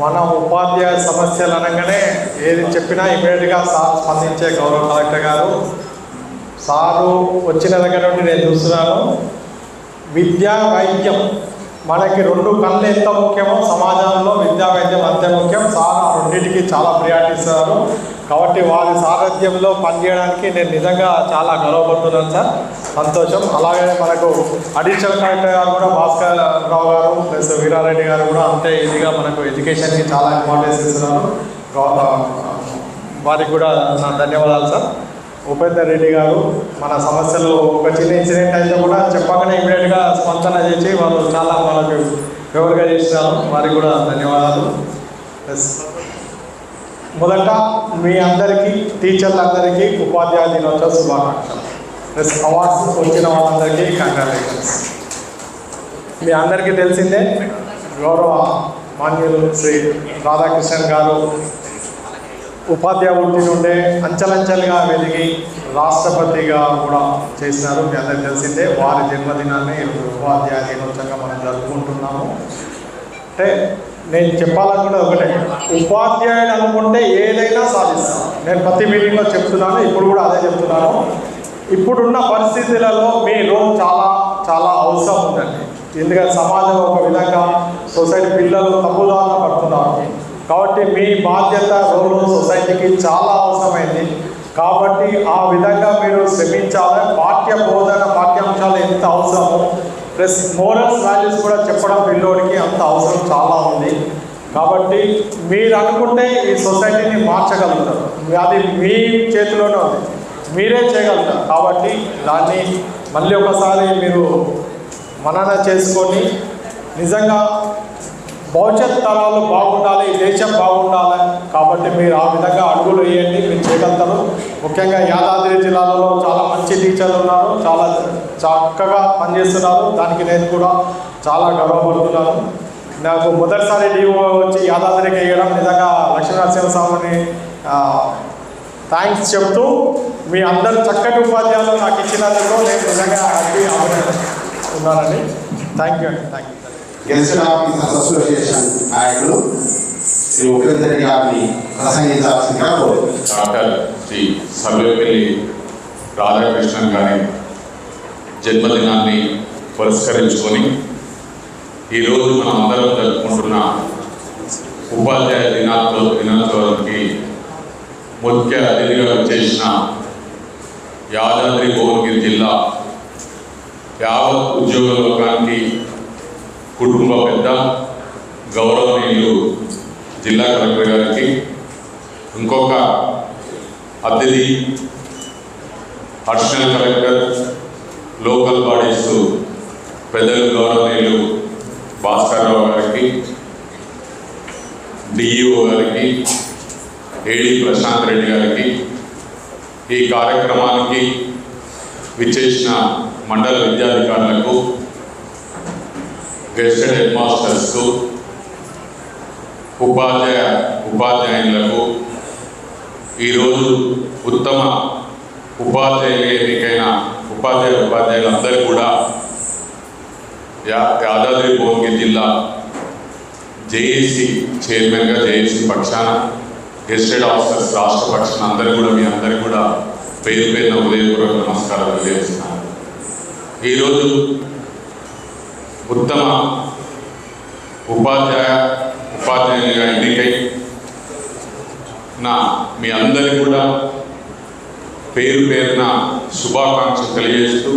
మన ఉపాధ్యాయ సమస్యలు అనగానే ఏది చెప్పినా ఇమీడియట్గా సార్ స్పందించే గౌరవ కలెక్టర్ గారు. సారు వచ్చిన దగ్గర నుండి నేను చూస్తున్నాను. విద్యా వైద్యం మనకి రెండు కళ్ళు ఎంత ముఖ్యమో సమాజంలో విద్యా వైద్యం అంతే ముఖ్యం. సార్ ఆ రెండింటికి చాలా ప్రియారిటీ ఇస్తున్నారు కాబట్టి వారి సారథ్యంలో పనిచేయడానికి నేను నిజంగా చాలా గర్వపడుతున్నాను సార్. సంతోషం. అలాగే మనకు అడిషనల్ కలెక్టర్ గారు కూడా భాస్కర్ రావు గారు ప్లస్ వీరారెడ్డి గారు కూడా అంతే ఇదిగా మనకు ఎడ్యుకేషన్కి చాలా ఇంపార్టెన్స్ ఇస్తున్నారు. వారికి కూడా నా ధన్యవాదాలు సార్. ఉపేందర్ రెడ్డి గారు మన సమస్యలు ఒక చిన్న ఇన్సిడెంట్ అయితే కూడా చెప్పకనే ఇమీడియట్గా స్పందన చేసి వాళ్ళు చాలా మనకు ఫేవర్గా చేసినారు వారికి కూడా ధన్యవాదాలు. ఎస్ మొదట మీ అందరికీ టీచర్లందరికీ ఉపాధ్యాయ దినోత్సవ శుభాకాంక్షలు. ప్లస్ అవార్డ్స్ వచ్చిన వాళ్ళందరికీ కంగ్రాచులేషన్స్ మీ అందరికీ తెలిసిందే గౌరవ మాన్యులు శ్రీ రాధాకృష్ణన్ గారు ఉపాధ్యాయుడి నుండే అంచెలంచెలుగా వెలిగి రాష్ట్రపతిగా కూడా చేసినారు. మీ అందరికీ తెలిసిందే వారి జన్మదినాన్ని ఉపాధ్యాయ దినోత్సవంగా మనం జరుపుకుంటున్నాము. అంటే నేను చెప్పాలనుకున్నది ఒకటే ఉపాధ్యాయుడు అనుకుంటే ఏదైనా సాధిస్తాను నేను ప్రతి మీటింగ్లో చెప్తున్నాను ఇప్పుడు కూడా అదే చెప్తున్నాను. ఇప్పుడున్న పరిస్థితులలో మీ రోల్ చాలా చాలా అవసరం ఉందండి. ఎందుకంటే సమాజం ఒక విధంగా సొసైటీ పిల్లలు తప్పుదారులు పడుతున్నారు. కాబట్టి మీ బాధ్యత రోల్ సొసైటీకి చాలా అవసరమైంది. కాబట్టి ఆ విధంగా మీరు శ్రమించాలి. పాఠ్య బోధన పాఠ్యాంశాలు ఎంత అవసరమో ప్లస్ మోరల్స్ వాల్యూస్ కూడా చెప్పడం పిల్లోడికి అంత అవసరం చాలా ఉంది. కాబట్టి మీరు అనుకుంటే ఈ సొసైటీని మార్చగలుగుతారు. అది మీ చేతిలోనే ఉంది. మీరే చేయగలుగుతారు. కాబట్టి దాన్ని మళ్ళీ ఒకసారి మీరు మనన చేసుకొని నిజంగా భవిష్యత్ తరాలు బాగుండాలి దేశం బాగుండాలి. కాబట్టి మీరు ఆ విధంగా అడుగులు వేయండి మీరు చేయగలుగుతారు. ముఖ్యంగా యాదాద్రి జిల్లాలో చాలా మంచి టీచర్లు ఉన్నారు. చాలా చక్కగా పనిచేస్తున్నారు. దానికి నేను కూడా చాలా గర్వపడుతున్నాను. నాకు మొదటిసారి డీఓ వచ్చి యాదాద్రికి వేయడం నిజంగా లక్ష్మీనరసింహస్వామిని థ్యాంక్స్ చెప్తూ మీ అందరు చక్కటి ఉపాధ్యాయులు నాకు ఇచ్చినందుకు నేను నిజంగా హ్యాపీ ఉన్నానండి. థ్యాంక్ యూ అండి. Thank you guest officers association నాయకులు శ్రీ ఉపేంద్ర గారిని ప్రసంగించాల్సిందిగా కోరుతున్నాను. డాక్టర్ శ్రీ సర్వేపల్లి రాధాకృష్ణన్ గారి జన్మదినాన్ని పురస్కరించుకొని ఈరోజు మనం అందరం జరుపుకుంటున్న ఉపాధ్యాయ దినోత్సవ దినోత్సవానికి ముఖ్య అతిథిగా చేసిన యాదాద్రి భువనగిరి జిల్లా యావత్ ఉద్యోగ లోకానికి కుటుంబ పెద్ద గౌరవనీయులు జిల్లా కలెక్టర్ గారికి ఇంకొక అతిథి అడిషనల్ కలెక్టర్ లోకల్ బాడీస్ పెద్దలు గౌరవనీయులు భాస్కర్రావు గారికి డిఈఓ గారికి ఏడి ప్రశాంత్ రెడ్డి గారికి ఈ కార్యక్రమానికి విచ్చేసిన మండల విద్యాధికారులకు గెస్టెడ్ హెడ్ మాస్టర్స్కు ఉపాధ్యాయ ఉపాధ్యాయులకు ఈరోజు ఉత్తమ ఉపాధ్యాయులు ఎన్నికైన ఉపాధ్యాయ ఉపాధ్యాయులందరూ కూడా యా యాదాద్రి భువనగిరి జిల్లా జేఏసీ చైర్మన్గా జేఏసీ పక్షాన గెస్టెడ్ ఆఫీసర్స్ రాష్ట్ర పక్షాన అందరూ కూడా మీ అందరూ కూడా పేరు పేరున ఉదయపూర్వక నమస్కారాలు తెలియజేస్తున్నారు ఈరోజు ఉత్తమ ఉపాధ్యాయ ఉపాధ్యాయునిగా ఎన్నికై నా మీ అందరికీ కూడా పేరు పేరున శుభాకాంక్షలు తెలియజేస్తూ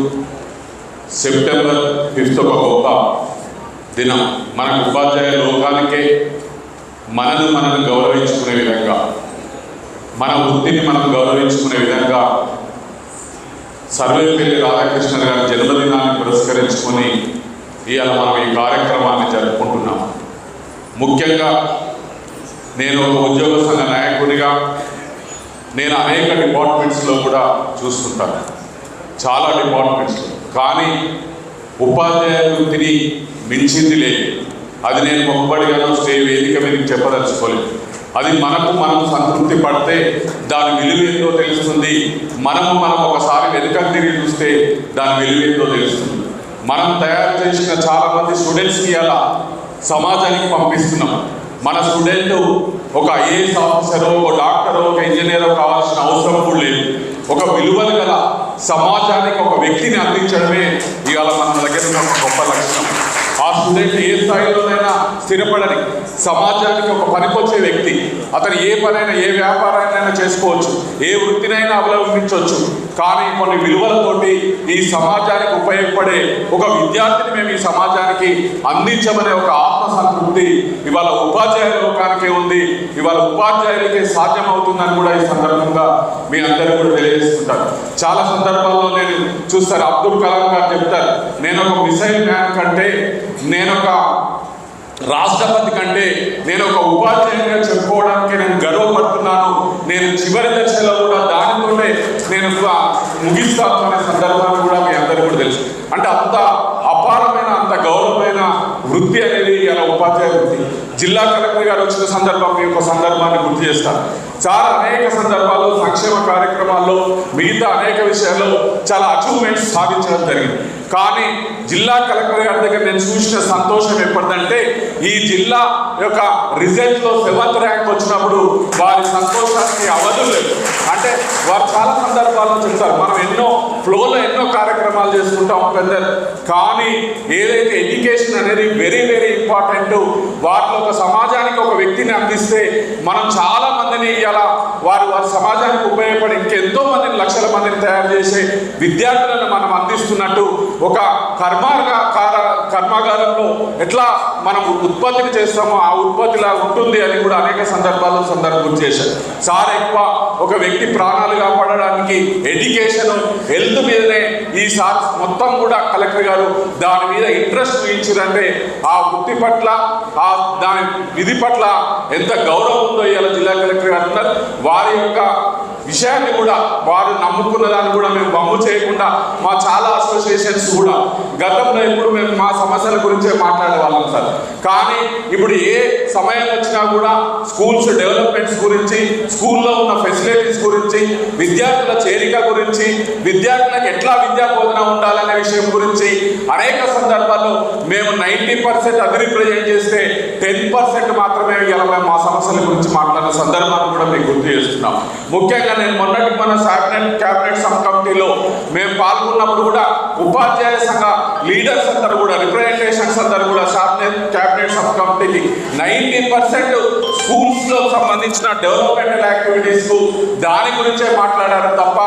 సెప్టెంబర్ ఫిఫ్త్ ఒక గొప్ప దినం. మన ఉపాధ్యాయ లోకానికే మనను మనను గౌరవించుకునే విధంగా మన వృత్తిని మనం గౌరవించుకునే విధంగా సర్వేపల్లి రాధాకృష్ణ గారి జన్మదినాన్ని పురస్కరించుకొని ఇవాళ మనం ఈ కార్యక్రమాన్ని జరుపుకుంటున్నాం. ముఖ్యంగా నేను ఒక ఉద్యోగ సంఘ నాయకుడిగా నేను అనేక డిపార్ట్మెంట్స్లో కూడా చూస్తుంటాను. చాలా డిపార్ట్మెంట్స్ కానీ ఉపాధ్యాయ వృత్తిని మించింది లేదు. అది నేను మొక్కబడిగానో స్టే వేదిక మీద చెప్పదలుచుకోలేదు. అది మనకు మనం సంతృప్తి పడితే దాని విలువేందో తెలుస్తుంది. మనము మనం ఒకసారి వెనుకకు తిరిగి చూస్తే దాని విలువేందో తెలుస్తుంది. మనం తయారు చేసిన చాలా మంది స్టూడెంట్స్కి అలా సమాజానికి పంపిస్తున్నాం. మన స్టూడెంట్ ఒక ఐఏఎస్ ఆఫీసరో ఒక డాక్టరో ఒక ఇంజనీర్ కావాల్సిన అవసరం కూడా లేదు. ఒక విలువలు గల సమాజానికి ఒక వ్యక్తిని అందించడమే ఇవాళ మన దగ్గర ఉన్న గొప్ప లక్షణం స్టూడెంట్ ఏ స్థాయిలోనైనా స్థిరపడని సమాజానికి ఒక పనికొచ్చే వ్యక్తి. అతను ఏ పనైనా ఏ వ్యాపారాన్నైనా చేసుకోవచ్చు. ఏ వృత్తినైనా అవలంబించవచ్చు. కానీ కొన్ని విలువలతోటి ఈ సమాజానికి ఉపయోగపడే ఒక విద్యార్థిని మేము ఈ సమాజానికి అందించమనే ఒక ఆత్మ సంతృప్తి ఇవాళ ఉపాధ్యాయుల లోకానికే ఉంది. ఇవాళ ఉపాధ్యాయులకే సాధ్యం అవుతుందని కూడా ఈ సందర్భంగా మీ అందరూ కూడా తెలియజేస్తుంటారు చాలా సందర్భాల్లో నేను చూస్తారు అబ్దుల్ కలాం గారు చెప్తారు నేను ఒక మిసైల్ మ్యాన్ కంటే నేను ఒక రాష్ట్రపతి కంటే నేను ఒక ఉపాధ్యాయునిగా చెప్పుకోవడానికి నేను గర్వపడుతున్నాను. నేను చివరి దశలో కూడా దానితోనే నేను ఒక ముగిస్తాను అనే సందర్భాన్ని కూడా మీ అందరూ కూడా తెలుసు. అంటే అంత అపారమైన అంత గౌరవమైన వృత్తి అనేది ఇలా ఉపాధ్యాయ వృత్తి. జిల్లా కలెక్టర్ గారు వచ్చిన సందర్భం మీ యొక్క సందర్భాన్ని గుర్తు చేస్తాను. చాలా అనేక సందర్భాల్లో సంక్షేమ కార్యక్రమాల్లో మిగతా అనేక విషయాల్లో చాలా అచీవ్మెంట్స్ సాధించడం జరిగింది. కానీ జిల్లా కలెక్టర్ గారి దగ్గర నేను చూసిన సంతోషం ఎప్పటిదంటే ఈ జిల్లా యొక్క రిజల్ట్లో సెవెంత్ ర్యాంక్ వచ్చినప్పుడు వారి సంతోషానికి అవధులు లేదు అంటే వారు చాలా సందర్భాల్లో చెప్తారు. మనం ఎన్నో ఫ్లోలో ఎన్నో కార్యక్రమాలు చేసుకుంటాం పెద్దలు కానీ ఏదైతే ఎడ్యుకేషన్ అనేది వెరీ వెరీ ఇంపార్టెంట్ వాటిలో ఒక సమాజానికి ఒక వ్యక్తిని అందిస్తే మనం చాలా మందిని ఇలా వారు వారి సమాజానికి ఉపయోగపడి ఇంకెంతో మందిని లక్షల మందిని తయారు చేసే విద్యార్థులను మనం అందిస్తున్నట్టు ఒక కర్మాగా కర్మాగారంలో ఎట్లా మనం ఉత్పత్తిని చేస్తామో ఆ ఉత్పత్తిలా ఉంటుంది అని కూడా అనేక సందర్భాల్లో సందర్భం చేశారు. సార్ ఎక్కువ ఒక వ్యక్తి ప్రాణాలు కాపాడడానికి ఎడ్యుకేషన్ హెల్త్ మీదనే ఈ సార్ మొత్తం కూడా కలెక్టర్ గారు దాని మీద ఇంట్రెస్ట్ చూపించారంటే ఆ వృత్తి పట్ల ఆ దాని విధి పట్ల ఎంత గౌరవం ఉందో ఇవాళ జిల్లా కలెక్టర్ గారు ఉన్నారు. వారి యొక్క విషయాన్ని కూడా వారు నమ్ముకున్న దాన్ని కూడా మేము బమ్ము చేయకుండా మా చాలా అసోసియేషన్స్ కూడా గతంలో ఎప్పుడు మేము మా సమస్యల గురించే మాట్లాడే వాళ్ళం సార్. కానీ ఇప్పుడు ఏ సమయం వచ్చినా కూడా స్కూల్స్ డెవలప్మెంట్స్ గురించి స్కూల్లో ఉన్న ఫెసిలిటీస్ గురించి విద్యార్థుల చేరిక గురించి విద్యార్థులకు ఎట్లా విద్యా బోధన ఉండాలనే విషయం గురించి అనేక సందర్భాల్లో మేము నైంటీ పర్సెంట్ అది రిప్రజెంట్ చేస్తే టెన్ పర్సెంట్ మాత్రమే ఇలా మా సమస్యల గురించి మాట్లాడిన సందర్భాన్ని కూడా మేము గుర్తు చేస్తున్నాం. ముఖ్యంగా నేను మొన్నటి మన క్యాబినెట్ క్యాబినెట్ సబ్ కమిటీలో మేము పాల్గొన్నప్పుడు కూడా ఉపాధ్యాయ సంఘ లీడర్స్ అందరూ కూడా రిప్రజెంటేషన్స్ అందరూ కూడా క్యాబినెట్ క్యాబినెట్ సబ్ కమిటీకి నైంటీ పర్సెంట్ స్కూల్స్లో సంబంధించిన డెవలప్మెంటల్ యాక్టివిటీస్ దాని గురించే మాట్లాడారు తప్ప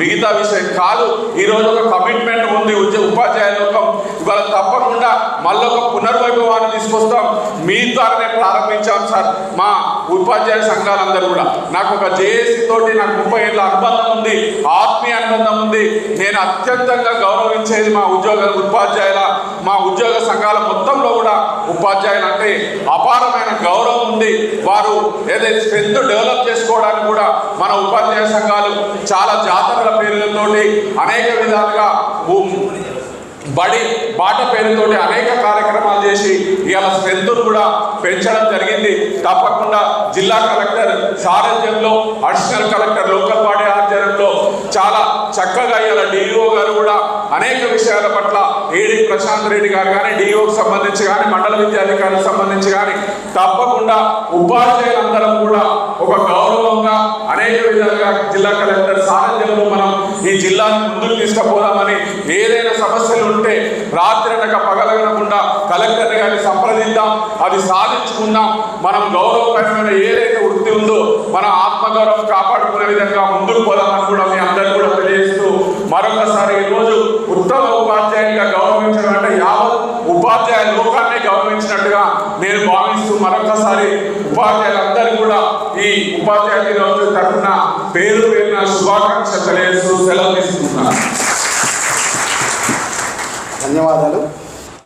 మిగతా విషయం కాదు. ఈ రోజు ఒక కమిట్మెంట్ ఉంది ఉపాధ్యాయ లోకం. ఇవాళ తప్పకుండా మళ్ళీ ఒక పునర్వైభవాన్ని తీసుకొస్తాం. మీ ద్వారానే ప్రారంభించాం సార్. మా ఉపాధ్యాయ సంఘాలందరూ కూడా. నాకు ఒక జేఏసీ తోటి నాకు ముప్పై ఏళ్ళ అనుబంధం ఉంది. ఆత్మీయ అనుబంధం ఉంది. నేను అత్యంతంగా గౌరవించేది మా ఉద్యోగ ఉపాధ్యాయుల మా ఉద్యోగ సంఘాల మొత్తంలో కూడా ఉపాధ్యాయులు అంటే అపారమైన గౌరవం ఉంది. వారు ఏదైతే స్ట్రెంత్ డెవలప్ చేసుకోవడానికి కూడా మన ఉపాధ్యాయ సంఘాలు చాలా జాతరల పేర్లతోటి అనేక విధాలుగా బడి బాట పేరుతోటి అనేక కార్యక్రమాలు చేసి ఇవాళ స్ట్రెంత్ను కూడా పెంచడం జరిగింది. తప్పకుండా జిల్లా కలెక్టర్ సారథ్యంలో అడిషనల్ కలెక్టర్ లోకల్ బాడీ ఆధ్వర్యంలో చాలా చక్కగా ఇవాళ డిఈఓ గారు కూడా అనేక విషయాల పట్ల ఏడి ప్రశాంత్ రెడ్డి గారు కానీ డిఈఓకి సంబంధించి కానీ మండల విద్యాధికారికి సంబంధించి కానీ తప్పకుండా ఉపాధ్యాయులందరం కూడా ఒక గౌరవంగా అనేక విధాలుగా జిల్లా కలెక్టర్ సారథ్యంలో మనం ఈ జిల్లాని ముందుకు తీసుకుపోదామని ఏదైనా సమస్యలు ఉంటే రాత్రి అనక పగలగనకుండా కలెక్టర్ గారిని సంప్రదిద్దాం. అది సాధించుకుందాం. మనం గౌరవకరమైన ఏదైతే వృత్తి ఉందో మన ఆత్మగౌరవం కాపాడుకునే విధంగా ముందుకు పోదామని కూడా మీ అందరూ కూడా తెలియజేస్తూ మరొకసారి ఈరోజు రోజు ఉత్తమ ఉపాధ్యాయునిగా గౌరవించడం అంటే యావత్ ఉపాధ్యాయ లోకాన్ని గౌరవించినట్టుగా నేను భావిస్తూ మరొకసారి ఉపాధ్యాయ ఉపాధ్యాయులు ఉపాధ్యాయ తరఫున పేరు పేరున శుభాకాంక్షలు తెలియజేస్తూ సెలవు తీసుకుంటున్నాను. ధన్యవాదాలు.